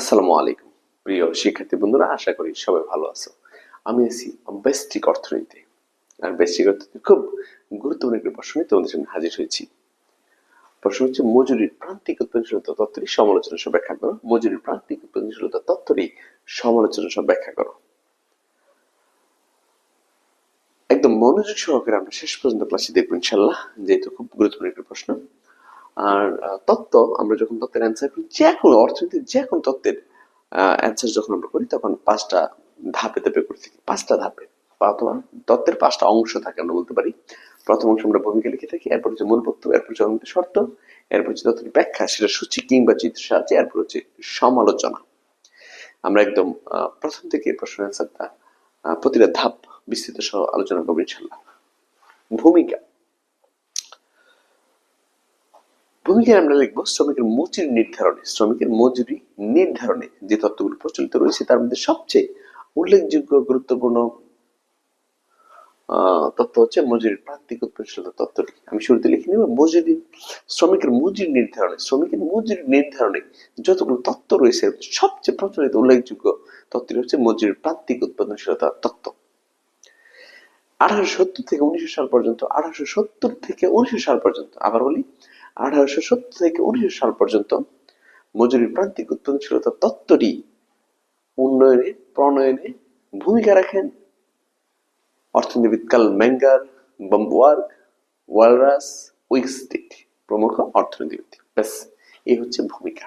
আসসালামু আলাইকুম। প্রিয় শিক্ষার্থী বন্ধুরা, আশা করি সবাই ভালো আছো। আমি আছি বেস্টিক অর্থনীতি। আর বেস্টিক অর্থনীতি খুব গুরুত্বপূর্ণ একটি প্রশ্ন তোমাদের সামনে হাজির হয়েছি। প্রশ্ন হচ্ছে, মজুরির প্রান্তিক উৎপাদনশীলতা তত্ত্বটি সমালোচনা সব ব্যাখ্যা করো। মজুরির প্রান্তিক উৎপাদনশীলতা তত্ত্বটি সমালোচনা সব ব্যাখ্যা করো। একদম মনোযোগ সহকারে আমরা শেষ পর্যন্ত ক্লাসে দেখব ইনশাল্লাহ যেহেতু খুব গুরুত্বপূর্ণ একটি প্রশ্ন। আর তত্ত্ব আমরা যখন তত্ত্বের অ্যান্সার করি যে কোনো অর্থনীতির যে কোনো তত্ত্বের অ্যান্সার যখন আমরা করি, তখন পাঁচটা ধাপে ধাপে করে থাকি, পাঁচটা ধাপে। অথবা তত্ত্বের পাঁচটা অংশ থাকে আমরা বলতে পারি। প্রথম অংশ আমরা ভূমিকা লিখে থাকি, এরপর হচ্ছে মূল বক্তব্য, এরপর হচ্ছে অনুমিত শর্ত, এরপর হচ্ছে তত্ত্বের ব্যাখ্যা, সেটা সূচি কিংবা চিত্র সাহায্যে, এরপর হচ্ছে সমালোচনা। আমরা একদম প্রথম থেকে প্রশ্ন অ্যান্সারটা প্রতিটা ধাপ বিস্তৃত সহ আলোচনা করব ইনশাল্লাহ ভূমিকা। ভূমিকায় আমরা লিখব শ্রমিকের মজুরি নির্ধারণে, শ্রমিকের মজুরি নির্ধারণে যে তত্ত্বগুলো প্রচলিত রয়েছে তার মধ্যে সবচেয়ে উল্লেখযোগ্য গুরুত্বপূর্ণ তত্ত্ব হচ্ছে মজুরির প্রান্তিক উৎপাদনশীলতা তত্ত্বটি আমি শুরুতে লিখে নিব, মজুরি, শ্রমিকের মজুরি নির্ধারণে, শ্রমিকের মজুরি নির্ধারণে যতগুলো তত্ত্ব রয়েছে, সবচেয়ে প্রচলিত উল্লেখযোগ্য তত্ত্বটি হচ্ছে মজুরির প্রান্তিক উৎপাদনশীলতা তত্ত্ব আঠারোশো সত্তর থেকে উনিশশো সাল পর্যন্ত, আঠারোশো সত্তর থেকে উনিশশো সাল পর্যন্ত আবার বলি আঠারোশো সত্তর থেকে উনিশশো সাল পর্যন্ত মজুরির প্রান্তিক উৎপাদনশীলতা তত্ত্বটি উন্নয়নে, প্রণয়নে ভূমিকা রাখেন। অর্থনীতিবিদ কাল ম্যাঙ্গার বম্বওয়ার্গ, ওয়ালরাস উইকস্টিক প্রমুখ অর্থনীতিবিদ। ব্যাস, এই হচ্ছে ভূমিকা।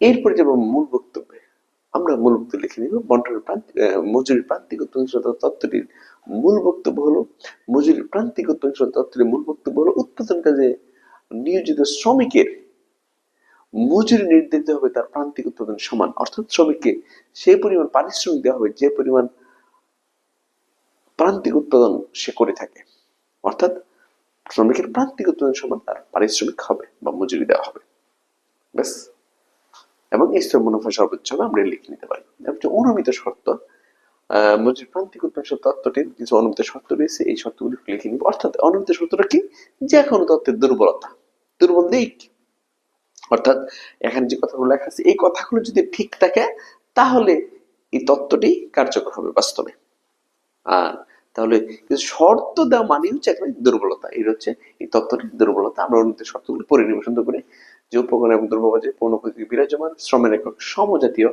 এরপরে যাব মূল বক্তব্যে। আমরা মূল বক্তব্য লিখে নিব। বন্টনের প্রান্তিক আহ, মজুরির প্রান্তিক উৎপাদনশীলতা তত্ত্বটির মূল বক্তব্য হলো মজুরির প্রান্তিক উৎপাদনশীলতা তত্ত্বের মূল বক্তব্য হলো উৎপাদন কাজে নিয়োজিত শ্রমিকের মজুরি নির্ধারিত হবে তার প্রান্তিক উৎপাদন সমান। অর্থাৎ শ্রমিককে সেই পরিমাণ পারিশ্রমিক দেওয়া হবে যে পরিমাণ প্রান্তিক উৎপাদন সে করে থাকে। অর্থাৎ শ্রমিকের প্রান্তিক উৎপাদন সমান তার পারিশ্রমিক হবে বা মজুরি দেওয়া হবে। ব্যাস। এবং স্তর মুনাফা সর্বোচ্চ আমরা লিখে নিতে পারি। অনুমিত শর্ত। প্রান্তিক তত্ত্বটির কিছু অনুমিত শর্ত রয়েছে। এই শর্তগুলি লিখে নিব। অর্থাৎ অনুমিত শর্তটা কি? যে কোনো তত্ত্বের দুর্বলতা। দুর্বল দিক। অর্থাৎ এখানে যে কথাগুলো লেখা আছে, এই কথাগুলো যদি ঠিক থাকে, তাহলে এই তত্ত্বটি কার্যকর হবে বাস্তবে। আর তাহলে শর্ত দেওয়া মানে হচ্ছে এখানে দুর্বলতা। এই হচ্ছে এই তত্ত্বটির দুর্বলতা। আমরা অনুমিত শর্তগুলো পড়ে নিব সুন্দর করে। যে উপকরণ এবং দ্রব্যবাজে পূর্ণ প্রতিযোগী বিরাজমান, শ্রমের একক সমজাতীয়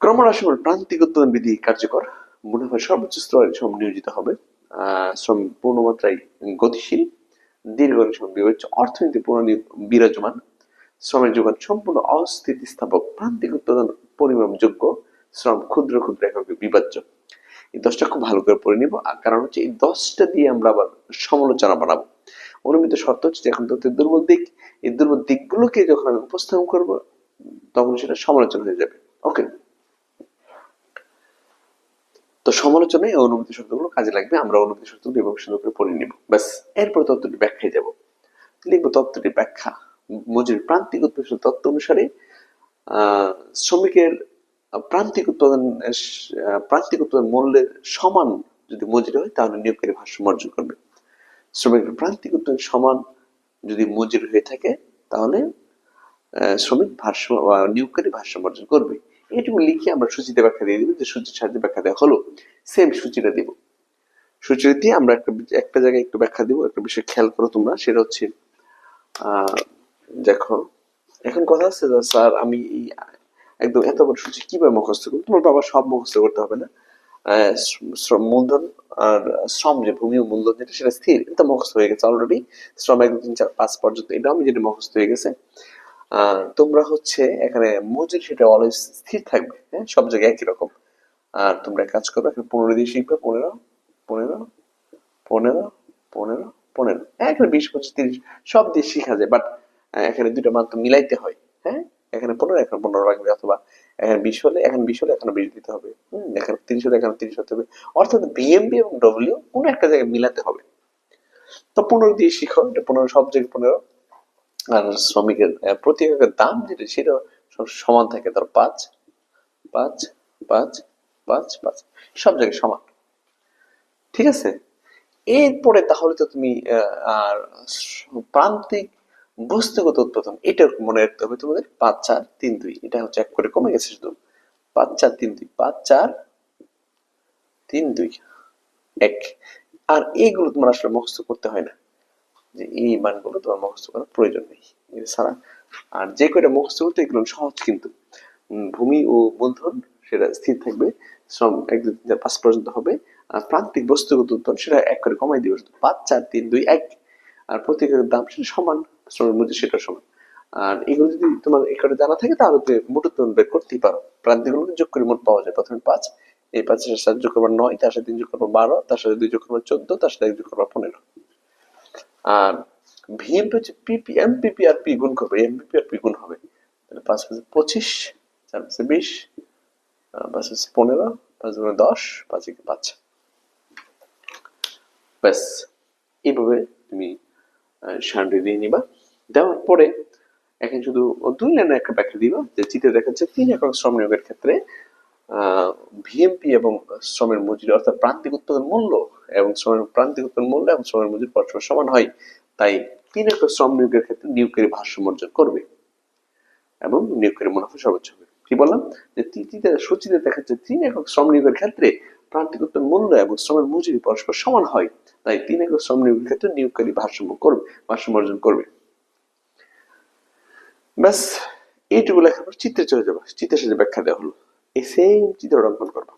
ক্রমহ্রাসমান প্রান্তিক উৎপাদন বিধি কার্যকর। মুনাফা সর্বোচ্চ স্তরে শ্রম নিয়োজিত হবে। শ্রম পূর্ণমাত্রায় গতিশীল শ্রম বিবেচ্য, অর্থনীতি বিরাজমান। শ্রমের যোগান সম্পূর্ণ অস্থিতিস্থাপক, প্রান্তিক উৎপাদন পরিমাপযোগ্য, শ্রম ক্ষুদ্র ক্ষুদ্র এককে বিভাজ্য। এই দশটা খুব ভালো করে পড়ে নিব। আর কারণ হচ্ছে এই দশটা দিয়ে আমরা আবার সমালোচনা বানাবো অনুমিত শর্ত হচ্ছে যে এখন তথ্যের দুর্বল দিক, এই দুর্বল দিকগুলোকে যখন আমি উপস্থাপন করব, তখন সেটা সমালোচনা হয়ে যাবে। ওকে তো সমালোচনায় অনুমিত শর্তগুলো কাজে লাগবে, আমরা অনুমিত শর্তগুলো এবং সুন্দর করে পড়ে নিব। ব্যাস, এরপর তত্ত্বটি ব্যাখ্যায় যাব। লিখব তত্ত্বটির ব্যাখ্যা। মজুরি প্রান্তিক উৎপাদন তত্ত্ব অনুসারে শ্রমিকের প্রান্তিক উৎপাদন প্রান্তিক উৎপাদন মূল্যের সমান যদি মজুরি হয়, তাহলে নিয়োগকারী ভারসাম্য অর্জন করবে। শ্রমিকের প্রান্তিক উৎপাদন সমান যদি মজুরি হয়ে থাকে, তাহলে শ্রমিক ভারসাম্য নিয়োগকারী ভারসাম্য অর্জন করবে। এটুকু লিখে আমরা সূচিতে ব্যাখ্যা দিয়ে দিব যে সূচির সাহায্যে ব্যাখ্যা দেওয়া হলো। সেম সূচিটা দিব। সূচিটা দিয়ে আমরা একটা একটা জায়গায় একটু ব্যাখ্যা দিব, একটা বিষয় খেয়াল করো তোমরা, সেটা হচ্ছে দেখো, এখন কথা আছে স্যার, আমি একদম এত বড় সূচি কীভাবে মুখস্থ করব? তোমার বাবা সব মুখস্থ করতে হবে না? মূলধন আর শ্রম যে ভূমি ও মূলধন যেটা সেটা স্থির এটা মুখস্থ হয়ে গেছে অলরেডি শ্রম এক তিন চার পাঁচ পর্যন্ত এটা আমি যেটা মুখস্থ হয়ে গেছে। তোমরা হচ্ছে এখানে মজুরি সেটা অলওয়েজ স্থির থাকবে হ্যাঁ? সব জায়গায় একই রকম। আর তোমরা কাজ করবে এখানে পনেরো দিয়ে শিখবে পনেরো পনেরো পনেরো পনেরো পনেরো। হ্যাঁ, এখানে বিশ পঁচিশ তিরিশ সব দিয়ে শিখা যায় বাট এখানে দুটো তো মিলাইতে হ্যাঁ। এখানে পনেরো এখানে পনেরো লাগবে, অথবা এখানে বিশ হলে, এখানে বিশ হলে এখানে বিশ দিতে হবে। হম, এখানে তিরিশ হলে এখানে তিরিশ হতে হবে। অর্থাৎ বিএমবি এবং ডব্লিউ কোনো একটা জায়গায় মিলাতে হবে। তো পনেরো দিয়ে শিখো, এটা পনেরো, সব জায়গায় পনেরো। আর শ্রমিকের প্রতি দাম যেটা, সেটা সমান থাকে, ধর পাঁচ পাঁচ পাঁচ পাঁচ পাঁচ, সব জায়গায় সমান। ঠিক আছে? এরপরে তাহলে তো তুমি আর প্রান্তিক বস্তুগত উৎপাদন এটা মনে রাখতে হবে তোমাদের পাঁচ চার তিন দুই, এটা হচ্ছে এক করে কমে গেছে শুধু। পাঁচ চার তিন দুই, পাঁচ চার তিন দুই, এক। আর এইগুলো তোমার আসলে মুখস্থ করতে হয় না। যে এই মানগুলো তোমার মুখস্থ করার প্রয়োজন নেই। এছাড়া আর যে কয়টা মুখস্থ করতে এগুলো সহজ কিন্তু। ভূমি ও মূলধন, সেটা স্থির থাকবে, শ্রম এক দুই তিন পাঁচ পর্যন্ত হবে। আর প্রান্তিক বস্তুগত উৎপাদন, সেটা এক করে কমাই দিবে পাঁচ চার তিন দুই, এক। আর প্রত্যেকের দাম সেটা সমান। শ্রমের মধ্যে সেটা সমান। আর এগুলো যদি তোমার এখানে জানা থাকে, তাহলে তুমি মোট উৎপাদন বের করতেই পারো। প্রান্তিকগুলোকে যোগ করে মোট পাওয়া যায়। প্রথমে পাঁচ, এই পাঁচের সাথে যোগ করবা নয়, তার সাথে তিন যোগ করবা বারো, তার সাথে দুই যোগ করবা চোদ্দ, তার সাথে এক যোগ করবা পনেরো। আর ভিএমপি হচ্ছে পিপি, এমপিপি আর পি গুণ করবে। এমপিপি আর পি গুণ হবে। তাহলে পাঁচ পাঁচে পঁচিশ, চার পাঁচে বিশ পাঁচ পাঁচে পনেরো, পাঁচ গুণে দশ, পাঁচ একে পাঁচ। ব্যাস, এইভাবে তুমি সারণি দিয়ে নিবা। দেওয়ার পরে এখন শুধু দুই লাইনে একটা ব্যাখ্যা দিবা যে চিত্রে দেখাচ্ছে তিন একক শ্রম নিয়োগের ক্ষেত্রে ভিএমপি এবং শ্রমের মজুরি অর্থাৎ প্রান্তিক উৎপাদন মূল্য এবং শ্রমের প্রান্তিক উৎপাদন মূল্য এবং শ্রমের মজুরি পরস্পর সমান হয়। তাই তিন একক শ্রম নিয়োগের ক্ষেত্রে নিয়োগকারী ভারসাম্য অর্জন করবে এবং নিয়োগকারী মুনাফা সর্বোচ্চ হবে। কি বললাম? যে তৃতীয় সূচিতে দেখাচ্ছে তিন একক শ্রম নিয়োগের ক্ষেত্রে প্রান্তিক উৎপাদন মূল্য এবং শ্রমের মজুরি পরস্পর সমান হয়। তাই তিন একক শ্রম নিয়োগের ক্ষেত্রে নিয়োগকারী ভারসাম্য করবে, ভারসাম্য অর্জন করবে। ব্যাস, এইটুকু লেখার পর চিত্রে চলে যাব। চিত্রের সাথে ব্যাখ্যা দেওয়া হলো। এই সেম চিত্র অঙ্কন করব।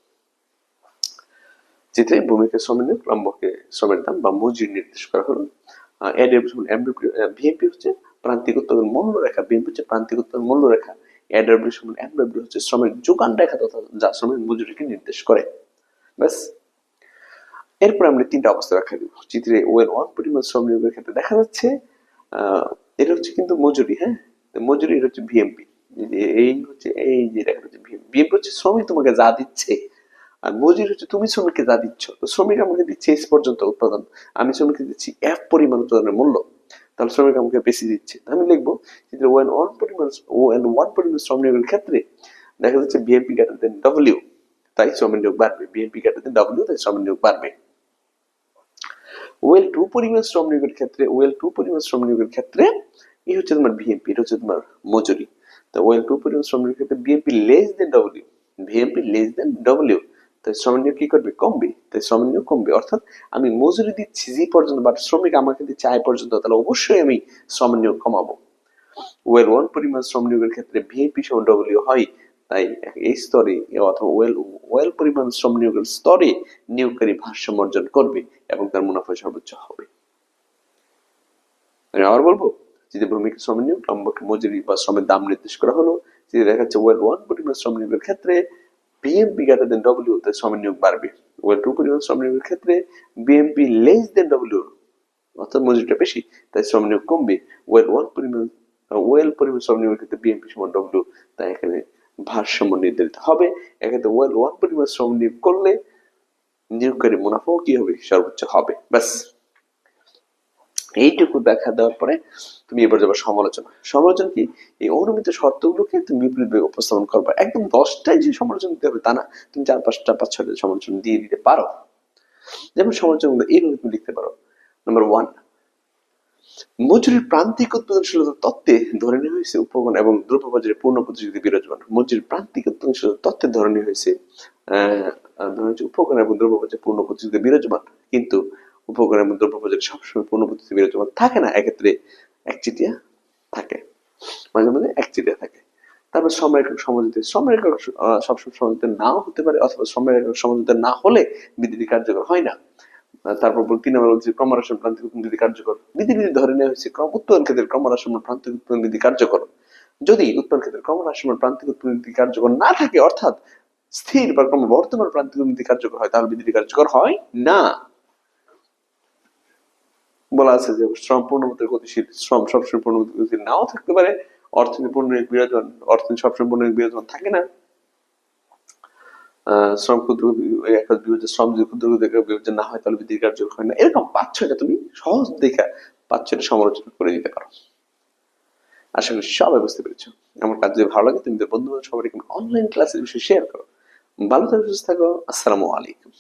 চিত্রে ভূমিকে শ্রমের নিয়োগ, লম্বকে শ্রমের দাম বা মজুরি নির্দেশ করা হলো। হচ্ছে প্রান্তিক বিএমপি হচ্ছে প্রান্তিক এডব্লিউ সমান এমডব্লিউ হচ্ছে শ্রমের যোগান রেখা তথা যা শ্রমের মজুরিকে নির্দেশ করে। ব্যাস, এরপর আমরা তিনটা অবস্থা রাখা দিব। চিত্রে ওয়েল ওয়ান পরিমাণ শ্রম নিয়োগের ক্ষেত্রে দেখা যাচ্ছে এটা হচ্ছে কিন্তু মজুরি হ্যাঁ? মজুরি হচ্ছে বিএমপি এই হচ্ছে, এই যে যাচ্ছে বিএমপি হচ্ছে শ্রমিক তোমাকে যা দিচ্ছে, আর মজুরি হচ্ছে তুমি শ্রমিককে যা দিচ্ছ। তো শ্রমিক আমাকে দিচ্ছে এস পর্যন্ত উৎপাদন। আমি শ্রমিককে দিচ্ছি এফ পরিমাণ উৎপাদনের মূল্য। তাহলে শ্রমিক আমাকে বেশি দিচ্ছে। আমি লিখব চিত্রে ওয়েন ওয়ান পরিমাণ ও এন ওয়ান পরিমাণ শ্রম নিয়োগের ক্ষেত্রে দেখা যাচ্ছে বিএমপি গ্রেটার দেন ডব্লিউ তাই শ্রম নিয়োগ বাড়বে। বিএমপি গ্রেটার দেন ডব্লিউ তাই শ্রম নিয়োগ বাড়বে। ওয়েল টু পরিমাণ শ্রম নিয়োগের ক্ষেত্রে ওয়েল টু পরিমাণ শ্রম নিয়োগের ক্ষেত্রে এই হচ্ছে তোমার ভিএমপি এটা হচ্ছে তোমার মজুরি। তো ওয়েল টু পরিমাণ শ্রম নিয়োগের ক্ষেত্রে BMP less than W VMP less than W তাই শ্রম নিয়োগ কি করবে? কমবে। তাই শ্রম নিয়োগ কমবে। অর্থাৎ আমি মজুরি দিচ্ছি যে পর্যন্ত বা শ্রমিক আমাকে দিচ্ছে আয় পর্যন্ত, তাহলে অবশ্যই আমি শ্রম নিয়োগ কমাবো। ওয়েল ওয়ান পরিমাণ শ্রম নিয়োগের ক্ষেত্রে ভিএপি সমান ডব্লিউ হয়, তাই এই স্তরে অথবা ওয়েল ওয়েল পরিমাণ শ্রম নিয়োগের স্তরে নিয়োগকারী ভারসাম্য অর্জন করবে এবং তার মুনাফা সর্বোচ্চ হবে। আমি আবার বলব যদি ভূমিকা শ্রম নিয়োগ, লম্বকে মজুরি বা শ্রমের দাম নির্দেশ করা হলো যদি দেখা যাচ্ছে ওয়েল ওয়ান পরিমাণ শ্রম নিয়োগের ক্ষেত্রে বিএমপি গ্রেটার দেন ডব্লিউ তাই শ্রম নিয়োগ বাড়বে। ওয়েল টু পরিমাণ শ্রম নিয়োগের ক্ষেত্রে বিএমপি লেস দেন ডব্লিউ অর্থাৎ মজুরিটা বেশি, তাই শ্রম নিয়োগ কমবে। ওয়েল ওয়ান পরিমাণ ওয়েল পরিমাণ শ্রম নিয়োগের ক্ষেত্রে বিএমপি সমান ডব্লিউ তাই এখানে ভারসাম্য নির্ধারিত হবে। এক্ষেত্রে ওয়েল ওয়ান পরিমাণ শ্রম নিয়োগ করলে নিয়োগকারী মুনাফাও কি হবে? সর্বোচ্চ হবে। ব্যাস। এইটুকু দেখা দেওয়ার পরে তুমি এবার যাবে সমালোচনা। সমালোচনা কি? এই অনুমিত শর্তগুলোকে তুমি বিপরীত উপস্থাপন করবে। একদম দশটাই যে সমালোচনা দিতে হবে তা না। তুমি চার পাঁচটা পাঁচ ছয়টা সমালোচনা দিয়ে দিতে পারো। যেমন সমালোচনাগুলো এইভাবে তুমি লিখতে পারো। নাম্বার ওয়ান মজুরির প্রান্তিক উৎপাদনশীলতা তত্ত্বে ধরে নেওয়া হয়েছে উপকরণ এবং দ্রব্য বাজারে পূর্ণ প্রতিযোগিতা বিরাজমান। মজুরির প্রান্তিক উৎপাদনশীলতা তত্ত্বে ধরে নেওয়া হয়েছে, আহ, ধরে এবং দ্রব্য বাজারে পূর্ণ প্রতিযোগিতা বিরাজমান। কিন্তু উপকরণ এবং দ্রব্য বাজারে সবসময় পূর্ণ প্রতিযোগিতা বিরাজমান থাকে না? এক্ষেত্রে একচিটিয়া থাকে। মাঝে মাঝে একচিটিয়া থাকে। তারপর সময় একক সমঝোতা সময় একক সবসময় সমঝোতা নাও হতে পারে অথবা সময় একক সমঝোতা না হলে বিধি কার্যকর হয় না। তারপর তিন নম্বর বলছি ক্রমরাসন প্রান্তিক উৎপাদন বিধি কার্যকর। বিধি বিধি ধরে নেওয়া হয়েছে উৎপাদন ক্ষেত্রে ক্রমরাসন প্রান্তিক উৎপাদন বিধি কার্যকর। যদি উৎপাদন ক্ষেত্রে ক্রমরাসন প্রান্তিক উৎপাদন বিধি কার্যকর না থাকে, অর্থাৎ স্থির বা ক্রম বর্তমান প্রান্তিক বিধি কার্যকর হয়, তাহলে বিধি কার্যকর হয় না। বলা আছে যে শ্রম পূর্ণমতের গতিশীল শ্রম সবসময় পূর্ণমতের গতিশীল নাও থাকতে পারে। অর্থনীতি পূর্ণ বিরাজমান অর্থনীতি সবসময় পূর্ণ বিরাজমান থাকে না। শ্রম ক্ষুদ্র শ্রম যদি ক্ষুদ্র বিভাজন না হয়, তাহলে হয় না। এরকম পাঁচ ছয়টা তুমি? সহজ দেখা পাঁচ ছয়টা সমালোচনা করে দিতে পারো। আশা করি সবাই বুঝতে পেরেছ। আমার কাজ যদি ভালো লাগে, তুমি বন্ধু বান্ধব সবাই অনলাইন ক্লাসের বিষয়ে শেয়ার করো। ভালো থাকো, সুস্থ থাকো। আসসালামু আলাইকুম।